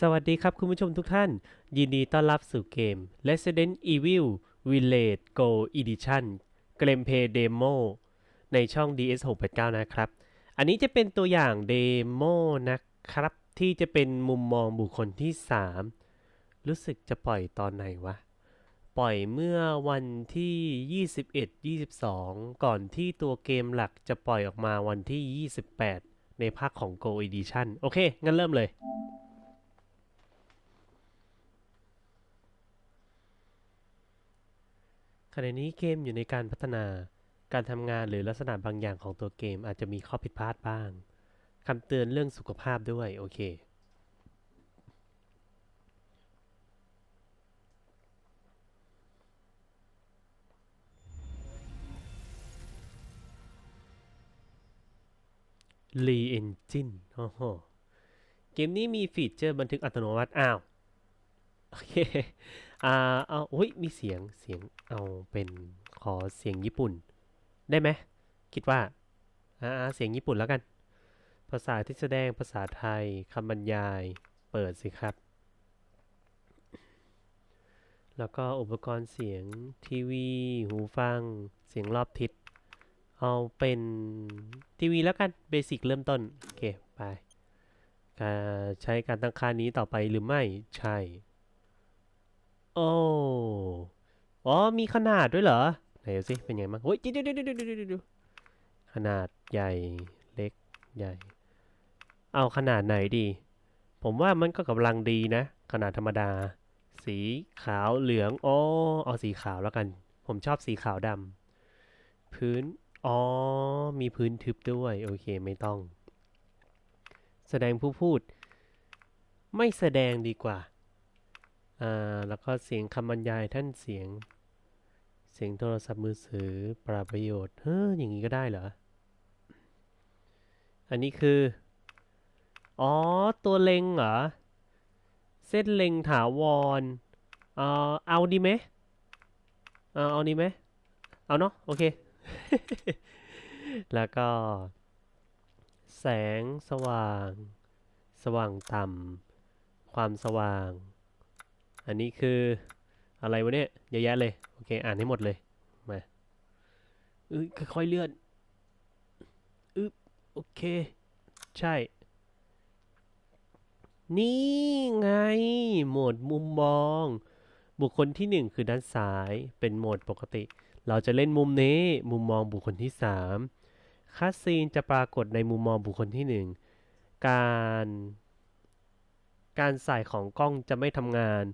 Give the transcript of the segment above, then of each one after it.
สวัสดีครับคุณผู้ชมทุกท่าน ยินดีต้อนรับสู่เกม Resident Evil Village Go Edition เกมเพย์เดโมในช่อง DS689 นะครับ อันนี้จะเป็นตัวอย่างเดโมนะครับ ที่จะเป็นมุมมองบุคคลที่ 3 รู้สึกจะปล่อยตอนไหนวะ ปล่อยเมื่อวันที่ 21 22 ก่อนที่ตัวเกมหลักจะปล่อยออกมาวันที่ 28 ในภาคของ Go Edition โอเค งั้นเริ่มเลย ขณะนี้เกมอยู่ในการพัฒนา การทำงานหรือลักษณะบางอย่างของตัวเกมอาจจะมีข้อผิดพลาดบ้าง คำเตือนเรื่องสุขภาพด้วย โอเค รีเอนจินโอ้โห เกมนี้มีฟีเจอร์บันทึกอัตโนมัติ อ้าว โอเค อ่าเอาอุ้ยมีเสียงเสียงเอาเป็นขอเสียงญี่ปุ่น ได้ไหมคิดว่าอ่าเสียงญี่ปุ่นแล้วกัน ภาษาที่แสดงภาษาไทยคำบรรยายเปิดสิครับ แล้วก็อุปกรณ์เสียงทีวี หูฟัง เสียงรอบทิศเอาเป็นทีวีแล้วกันเบสิกเริ่มต้น โอเค ไปใช้การตั้งค่านี้ต่อไปหรือไม่ใช่ โอ้อ๋อมีขนาดด้วยเหรอ ไหนดูสิเป็นไงบ้างเฮ้ยดี๋ยวเดี๋ยวเดี๋ยวเดี๋ยวเดี๋ยวเดี๋ยวขนาดใหญ่เล็กใหญ่ เอาขนาดไหนดี ผมว่ามันก็กำลังดีนะ ขนาดธรรมดา สีขาวเหลืองอ๋อเอาสีขาวแล้วกัน ผมชอบสีขาวดำพื้นอ๋อมีพื้นทึบด้วยโอเคไม่ต้อง แสดงผู้พูด ไม่แสดงดีกว่า อ่าแล้วก็เสียงคำบรรยายท่านเสียง เสียงโทรศัพท์มือถือปราประโยชน์เฮ้ออย่างนี้ก็ได้เหรอ อันนี้คือ อ๋อ ตัวเล็งเหรอ เส้นเล็งถาวรเออเอาดีไหมเอาเอาดีไหมเอาเนาะโอเค แล้วก็ แสงสว่าง สว่างต่ำความสว่าง อันนี้คืออะไรวะเนี่ยเยอะแยะเลย โอเค อ่านให้หมดเลย มาอึค่อยๆเลื่อนอึบโอเค ใช่ นี่ไง โหมดมุมมอง บุคคลที่หนึ่งคือด้านซ้ายเป็นโหมดปกติ เราจะเล่นมุมนี้ มุมมองบุคคลที่สามคัสซีนจะปรากฏในมุมมองบุคคลที่หนึ่งการ การใส่ของกล้องจะไม่ทำงาน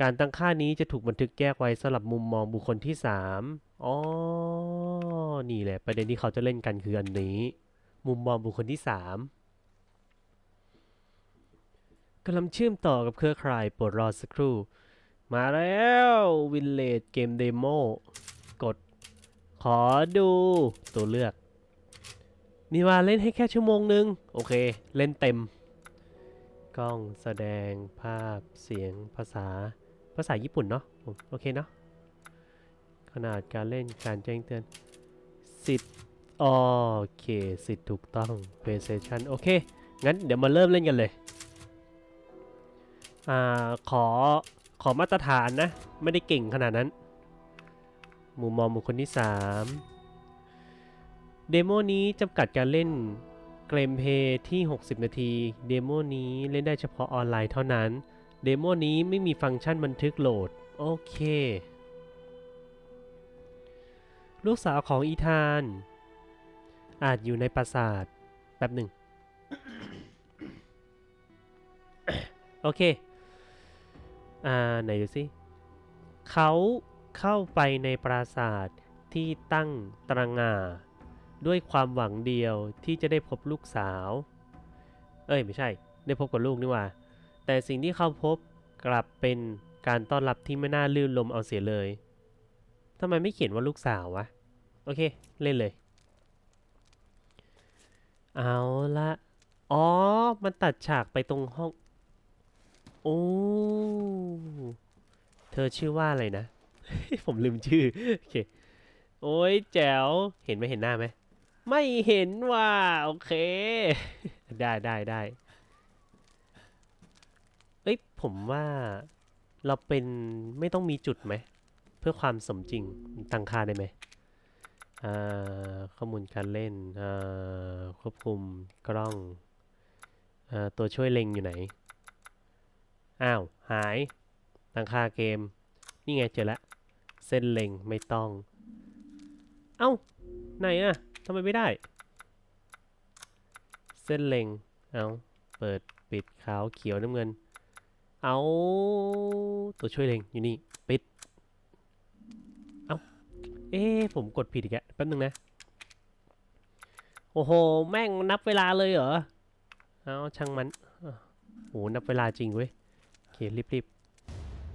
การตั้งค่านี้จะถูกบันทึกแยกไว้สำหรับมุมมองบุคคลที่ 3 อ๋อ นี่แหละ ประเด็นที่เขาจะเล่นกันคืออันนี้ มุมมองบุคคลที่ 3กำลังเชื่อมต่อกับเครือข่ายโปรดรอสักครู่ มาแล้ววินเลดเกมเดโมกด ขอดูตัวเลือกมีว่าเล่นให้แค่ชั่วโมงนึง โอเค เล่นเต็มกล้องแสดงภาพเสียงภาษา ภาษาญี่ปุ่นเนาะโอเคเนาะขนาดการเล่นการแจ้งเตือนสิทธ์โอเคสิทธิ์ถูกต้อง PlayStation โอเค งั้นเดี๋ยวมาเริ่มเล่นกันเลย อ่า ขอ ขอมาตรฐานนะ ไม่ได้เก่งขนาดนั้น มุมมองบุคคลที่ 3 เดโมนี้จำกัดการเล่นเกมเพย์ที่ 60 นาที เดโมนี้เล่นได้เฉพาะออนไลน์เท่านั้น เดโมนี้ไม่มีฟังก์ชันบันทึกโหลด โอเค ลูกสาวของอีธาน อาจอยู่ในปราสาทแป๊บหนึ่ง โอเค อ่า ไหนดูสิ เขาเข้าไปในปราสาทที่ตั้งตระงา ด้วยความหวังเดียวที่จะได้พบลูกสาว เอ้ย ไม่ใช่ ได้พบกับลูกนี่ว่า แต่สิ่งที่เขาพบกลับเป็นการต้อนรับที่ไม่น่าลื่นลมเอาเสียเลยทำไมไม่เขียนว่าลูกสาววะ โอเค เล่นเลย เอาละ อ๋อ มันตัดฉากไปตรงห้อง โอ้ เธอชื่อว่าอะไรนะ ผมลืมชื่อ โอเค โอ้ยแจ๋ว เห็นไหมเห็นหน้าไหม ไม่เห็นว่า โอเค ได้ได้ได้ ผมว่าเราเป็นไม่ต้องมีจุดไหม เพื่อความสมจริงตั้งค่าได้ไหมข้อมูลการเล่นควบคุมกล้องอตัวช่วยเล็งอยู่ไหน อ้าว หายตั้งค่าเกม นี่ไงเจอแล้วเส้นเล็งไม่ต้อง เอ้า ไหนอะทำไมไม่ได้ เส้นเล็ง เอาเปิดปิดขาวเขียวน้ำเงิน เอาตัวช่วยเล็งอยู่นี่ ปิด เอาเอ๊ผมกดผิดอีกแล้วแป๊บนึงนะ โอ้โห แม่งนับเวลาเลยเหรอ เอาช่างมันโอ้โหนับเวลาจริงเว้ยโอเครีบรีบ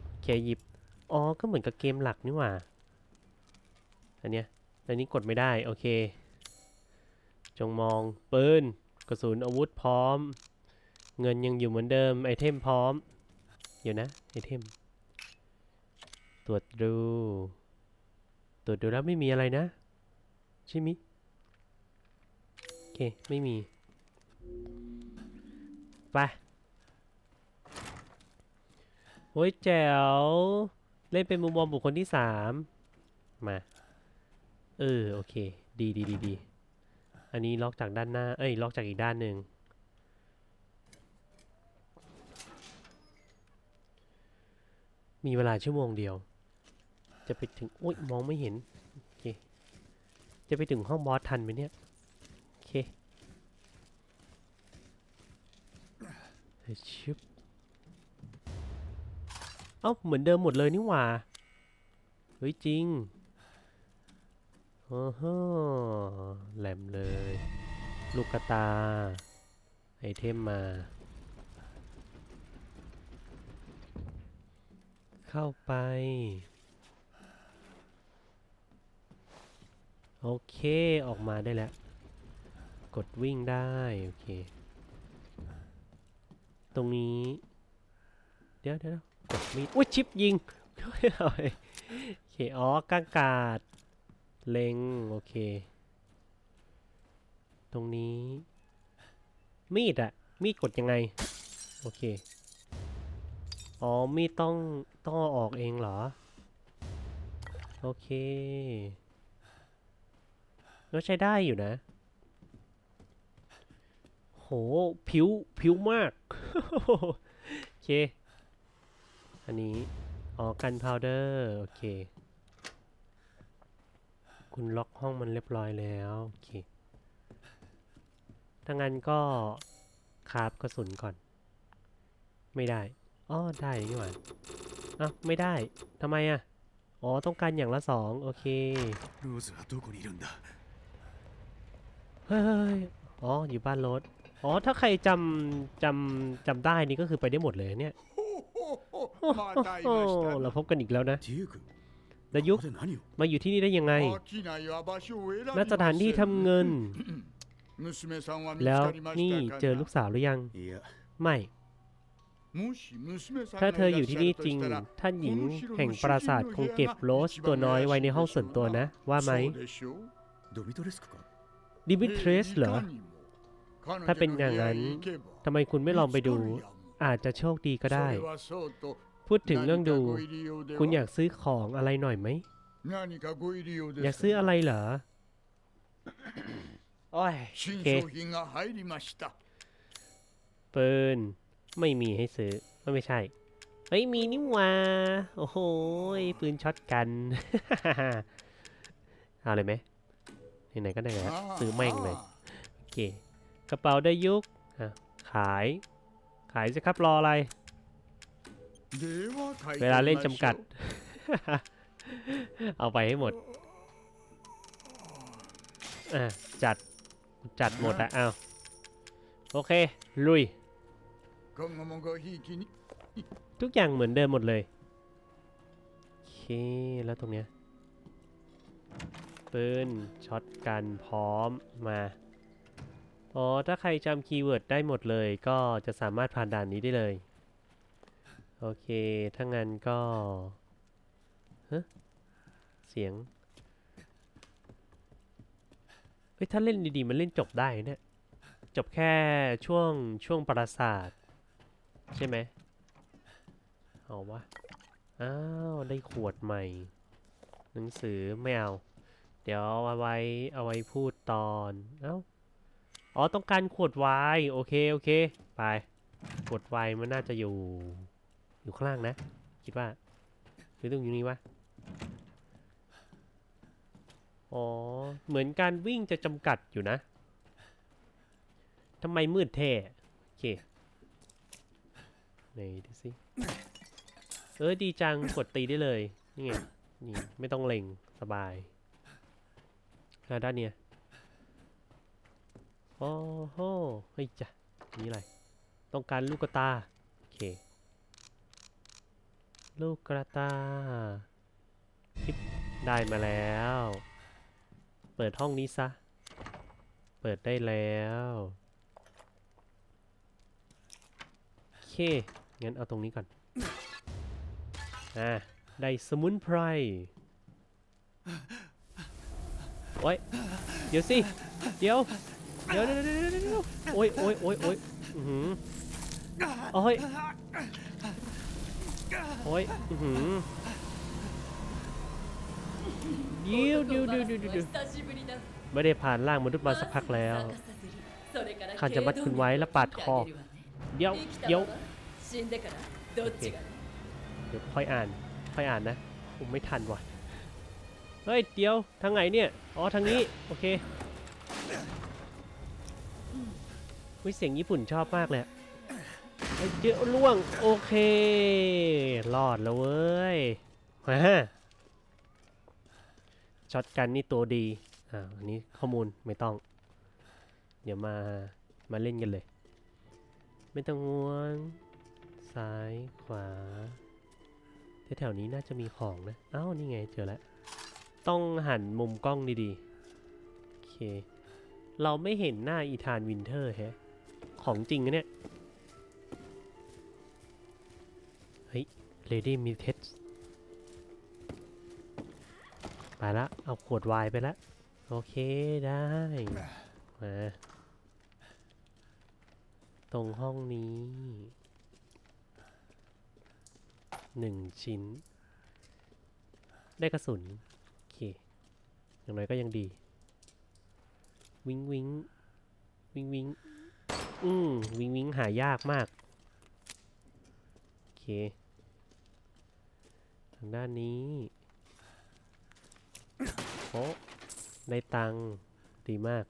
โอเคหยิบ อ๋อ ก็เหมือนกับเกมหลักนี่หว่า อันเนี้ยอันนี้กดไม่ได้ โอเค จงมอง ปืน กระสุนอาวุธพร้อม เงินยังอยู่เหมือนเดิม ไอเทมพร้อม เดี๋ยวนะไอเทม ตรวจดู ตรวจดูแล้วไม่มีอะไรนะ ใช่ไหมโอเค ไม่มี ไปโอ้ยแจ๋ว เล่นเป็นมุมมองบุคคลที่สามมา เออ โอเค ดีดีดีดี อันนี้ล็อกจากด้านหน้า เอ้ย ล็อกจากอีกด้านหนึ่ง มีเวลาชั่วโมงเดียว จะไปถึงโอ้ยมองไม่เห็นโอเคจะไปถึงห้องบอสทันไหมเนี่ยโอเคเฮ้ชิบเอ้าเหมือนเดิมหมดเลยนี่หว่าเฮ้ยจริงโอ้โหแหลมเลย ลูกกระตา ไอเทมมา เข้าไป โอเค ออกมาได้แล้ว กดวิ่งได้ โอเค ตรงนี้ เดี๋ยวเดี๋ยวกดมีดอุ้ยชิปยิงโอเค อ๋อกางกาด เล็ง โอเค ตรงนี้ มีดอะมีดกดยังไง โอเค อ๋อ มีดต้องต้องเอาออกเองเหรอ โอเคก็ใช้ได้อยู่นะ โห ผิว ผิวมาก โอเค อันนี้ อ๋อ กันพาวเดอร์ โอเค คุณล็อกห้องมันเรียบร้อยแล้ว โอเคถ้างั้นก็คราบกระสุนก่อน ไม่ได้ อ๋อได้นี่หว่าอ้าไม่ได้ทำไมอะอ๋อต้องการอย่างละสองโอเคเฮ้ยอ๋ออยู่บ้านรถอ๋อถ้าใครจำจำจำได้นี่ก็คือไปได้หมดเลยเนี่ยโอ้เราพบกันอีกแล้วนะดายุกมาอยู่ที่นี่ได้ยังไงณสถานที่ทำเงิน แล้วนี่เจอลูกสาวหรือยัง ไม่ ถ้าเธออยู่ที่นี่จริง ท่านหญิงแห่งปราสาทคงเก็บโรสตัวน้อยไว้ในห้องส่วนตัวนะ ว่าไหมดิมิทรสเหรอ ถ้าเป็นอย่างนั้นทำไมคุณไม่ลองไปดู อาจจะโชคดีก็ได้ พูดถึงเรื่องดู คุณอยากซื้อของอะไรหน่อยไหม อยากซื้ออะไรเหรอโอ้ยเคปืน ไม่มีให้ซื้อไม่ใช่เฮ้ยมีนี่วาโอ้โหปืนช็อตกัน เอาเลยไหมไหนๆก็ได้นะซื้อแม่งเลยโอเคกระเป๋าได้ยุกขาย ขายสิครับรออะไร เวลาเล่นจำกัด เอาไปให้หมดจัดจัดหมดอะเอาโอเค ลุย ทุกอย่างเหมือนเดิมหมดเลยโอเคแล้วตรงเนี้ยปืนช็อตกันพร้อมมาอ๋อถ้าใครจำคีย์เวิร์ดได้หมดเลยก็จะสามารถผ่านด่านนี้ได้เลย โอเค ถ้างั้นก็ฮะเสียงเอ้ยถ้าเล่นดีๆ มันเล่นจบได้เนี่ยจบแค่ช่วงช่วงปราสาท ใช่ไหมเอาวะ อ้าว ได้ขวดใหม่ หนังสือไม่เอา เดี๋ยวเอาไว้เอาไว้พูดตอน เอ้า อ๋อ ต้องการขวดไวน์โอเค โอเค ไป ขวดไวน์มันน่าจะอยู่ อยู่ข้างล่างนะ คิดว่า หรือต้องอยู่นี่วะ อ๋อ เหมือนการวิ่งจะจำกัดอยู่นะทำไมมืดแท้โอเค ไหนดูสิเออดีจังกดตีได้เลย นี่ไง นี่ ไม่ต้องเล็งสบายอะด้านเนี้ยโอ้โหเฮ้ยจ้ะนี่อะไร ต้องการลูกกระตา โอเค ลูกกระตาได้มาแล้ว เปิดห้องนี้ซะ เปิดได้แล้ว โอ เค งั้นเอาตรงนี้ก่อน อ่า ได้สมุนไพร โอ้ย เดี๋ยวสิ เดี๋ยว เดี๋ยวเดี๋ยวเดี๋ยวเดี๋ยวโอ้ยโอ้ยโอ้ยโอ้ยอือหือโอ้ย โอ้ย อือหือยิวดิวดิวดิวดิวไม่ได้ผ่านร่างมนุษย์มาสักพักแล้วข้าจะมัดคุณไว้และปาดคอ ดี๋ยวเดี๋ยวเคเดี๋ยวค่อยอ่านค่อยอ่านนะผมไม่ทันว่ะเฮ้ยเดี๋ยวทางไหนเนี่ยอ๋อทางนี้โอเควิเสียงญี่ปุ่นชอบมากเลยเยอะล่วงโอเครอดแล้วเว้ยฮะช็อตกันนี่ตัวดีอ่าอันนี้ข้อมูลไม่ต้อง เดี๋ยวมามาเล่นกันเลย ไม่ต้องง่วง ซ้ายขวาแถวๆนี้น่าจะมีของนะ เอ้า นี่ไงเจอแล้ว ต้องหันมุมกล้องดีๆ โอเค เราไม่เห็นหน้าอีธานวินเทอร์แฮะ ของจริงนะเนี่ย เฮ้ยเลดี้มิเทสไปละ เอาขวดวน์ไปละ โอเคได้ มา ตรงห้องนี้หนึ่งชิ้น ได้กระสุน โอเค อย่างน้อยก็ยังดี วิงวิงวิงวิงอืมวิงวิงหายากมาก โอเค ทางด้านนี้โอ้ได้ตังดีมาก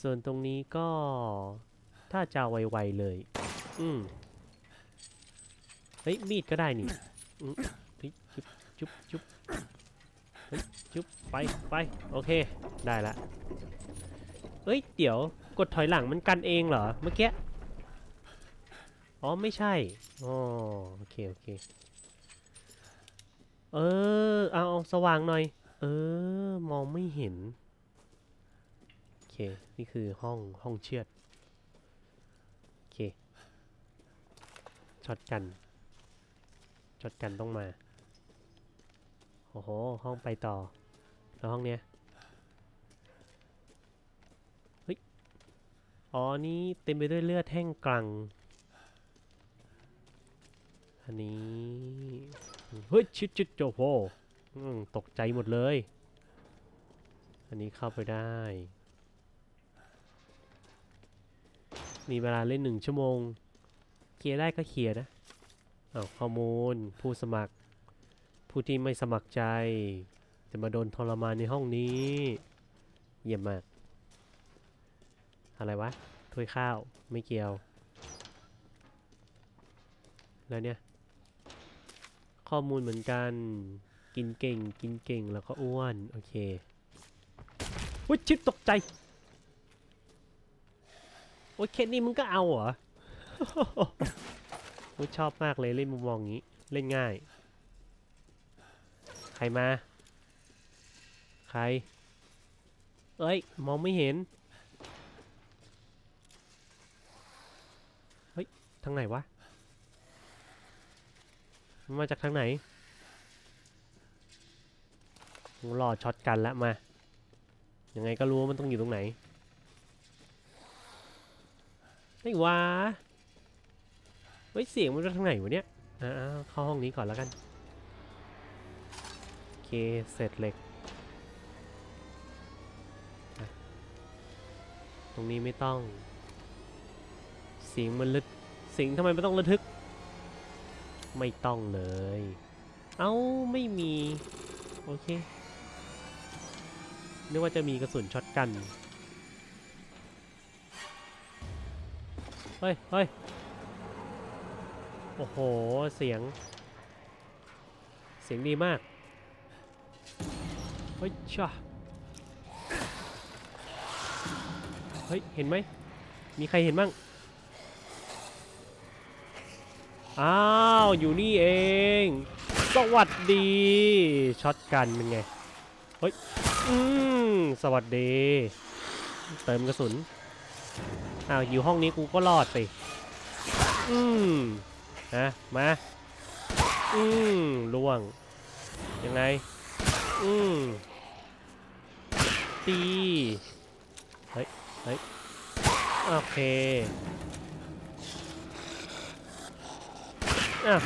ส่วนตรงนี้ก็ถ้าจะไวๆเลย อืมเฮ้ย มีดก็ได้นี่จุ๊บจุ๊บจุ๊บจุ๊บไปไปโอเค ได้ละเฮ้ย เดี๋ยวกดถอยหลังมันกันเองเหรอ เมื่อกี้ อ๋อ ไม่ใช่ อ๋อ โอเค โอเค เออ เอาสว่างหน่อย เออ มองไม่เห็น เคนี่คือห้องห้องเชือดโอเคช็อตกันช็อตกันต้องมาโอ้โหห้องไปต่อแล้วห้องเนี้ยเฮ้ยอ๋อนี่เต็มไปด้วยเลือดแห้งกลังอันนี้เฮ้ยชิดชิดโจโหตกใจหมดเลย อันนี้เข้าไปได้ มีเวลาเล่นหนึ่งชั่วโมง เคลียร์ได้ก็เคลียร์นะเอาข้อมูล ผู้สมัคร ผู้ที่ไม่สมัครใจ จะมาโดนทรมานในห้องนี้ เยี่ยมมาก อะไรวะถ้วยข้าวไม่เกี่ยว แล้วเนี่ย ข้อมูลเหมือนกัน กินเก่ง กินเก่งแล้วก็อ้วน โอเควุ้ยชิบตกใจ โอ้ยแค่นี้มึงก็เอาเหรอโอ้ยชอบมากเลยเล่นมุมมองงนี้ เล่นง่าย ใครมา ใคร เอ้ย มองไม่เห็น เฮ้ย ทางไหนวะมันมาจากทางไหนรอช็อตกันแล้วมา ยังไงก็รู้ว่ามันต้องอยู่ตรงไหน ไอ้วะเฮ้ยเสียงมันมาทางไหนวะเนี่ยอ่าเข้าห้องนี้ก่อนแล้วกันโอเคเสร็จเหล็ก ตรงนี้ไม่ต้องเสียงมันลึกเสียงทำไมไม่ต้องระทึก ไม่ต้องเลย เอ้าไม่มี โอเคนึกว่าจะมีกระสุนช็อตกัน เฮ้ยเฮ้ยโอ้โห เสียง เสียงดีมาก เฮ้ยช่าเฮ้ย เห็นไหม มีใครเห็นบ้าง อ้าว อยู่นี่เอง สวัสดี ช็อตกันเป็นไง เฮ้ย อืม สวัสดี เติมกระสุน อ้าวอยู่ห้องนี้กูก็รอดสิอืมนะมาอืมล่วง ยังไง อืมตีเฮ้ยเฮ้ยโอเคอะ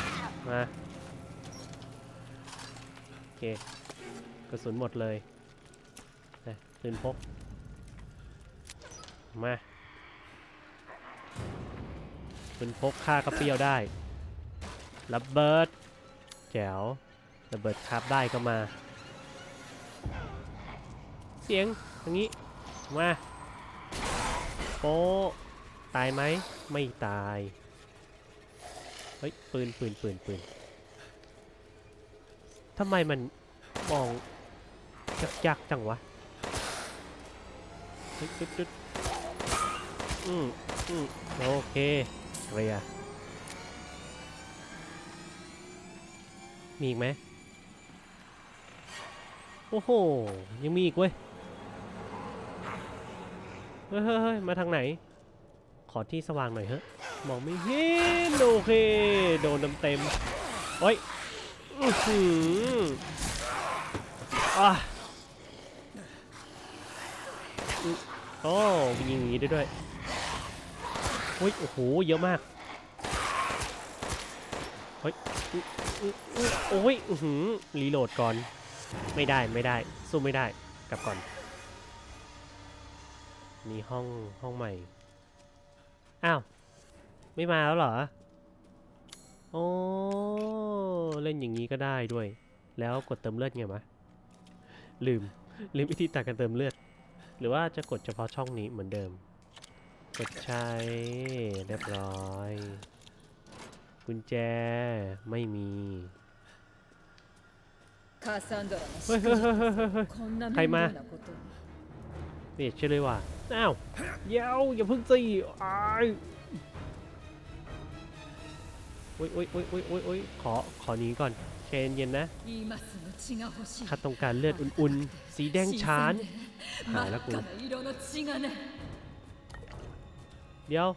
มาโอเคกระสุนหมดเลยนะปืนพกมา ปืนพกฆ่ากระเปรี้ยวได้ระเบิดแจ๋วระเบิดคาบได้ก็มา เสียงอย่างนี้มาโป๊ตายไหมไม่ตายเฮ้ยปืนปืนปืนปืนทำไมมันมองยากๆจังวะตึ๊ดตึ๊ดตึ๊ดอืมอืมโอเค เรียมีอีกไหมโอ้โห ยังมีอีกเว้ย เฮ้ยเฮ้ยมาทางไหน ขอที่สว่างหน่อยเฮ้ยมองไม่เห็น โอเค โดนเต็มๆเฮ้ยอื้อหืออะอือโอ้ยิงอย่างนี้ได้ด้วย ฮ้ยโอ้โหเยอะมากเฮ้ยโอ้ยอือหือรีโหลดก่อน ไม่ได้ไม่ได้สู้ไม่ได้กลับก่อนนี่ห้องห้องใหม่อ้าวไม่มาแล้วเหรอโอ้เล่นอย่างนี้ก็ได้ด้วย แล้วกดเติมเลือดไงมะลืมลืมวิธีตัดการเติมเลือด หรือว่าจะกดเฉพาะช่องนี้เหมือนเดิม กดใช้เรียบร้อย กุญแจไม่มีเฮ้ยใครมาเนี่ยเชื่อเลยว่ะอ้าวเย้าอย่าพึ่งสิอายโอ้ยโอ้ยโอ้ยโอ้ยโอ้ยโอ้ยขอ ขอนีก่อนเชนเย็นนะข้าต้องการเลือดอุ่นๆ สีแดงช้านหายแล้วกู ดี๋ยว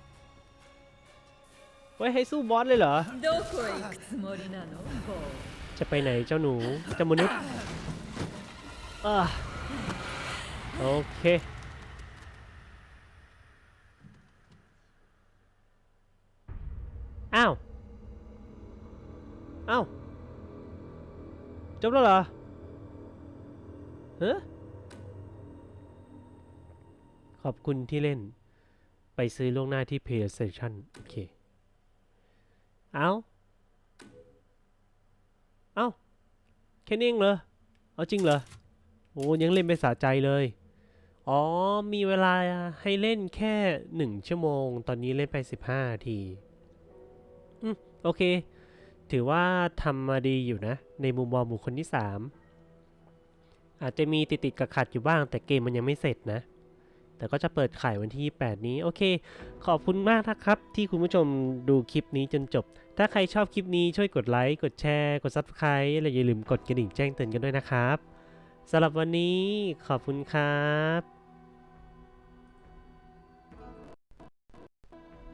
เว้ยให้สู้บอสเลยเหรอ จะไปไหนเจ้าหนูเจ้ามนุษย์โอเค อ้าว อ้าว จบแล้วเหรอเฮะขอบคุณที่เล่น ไปซื้อล่วงหน้าที่ PlayStation โอเค เอาเอาแค่นี้เองเหรอ เอาจริงเหรอ โอ้ยังเล่นไม่สะใจเลย อ๋อ มีเวลาให้เล่นแค่หนึ่งชั่วโมง ตอนนี้เล่นไป 15นาทีอืมโอเค ถือว่าทำมาดีอยู่นะ ในมุมมองบุคคลที่ 3 อาจจะมีติดติดๆขัดขัดอยู่บ้าง แต่เกมมันยังไม่เสร็จนะ แต่ก็จะเปิดขายวันที่ 8 นี้ โอเค ขอบคุณมากนะครับ ที่คุณผู้ชมดูคลิปนี้จนจบ ถ้าใครชอบคลิปนี้ช่วยกดไลค์ กดแชร์ กด Subscribe และอย่าลืมกดกระดิ่งแจ้งเตือนกันด้วยนะครับสำหรับวันนี้ขอบคุณครับ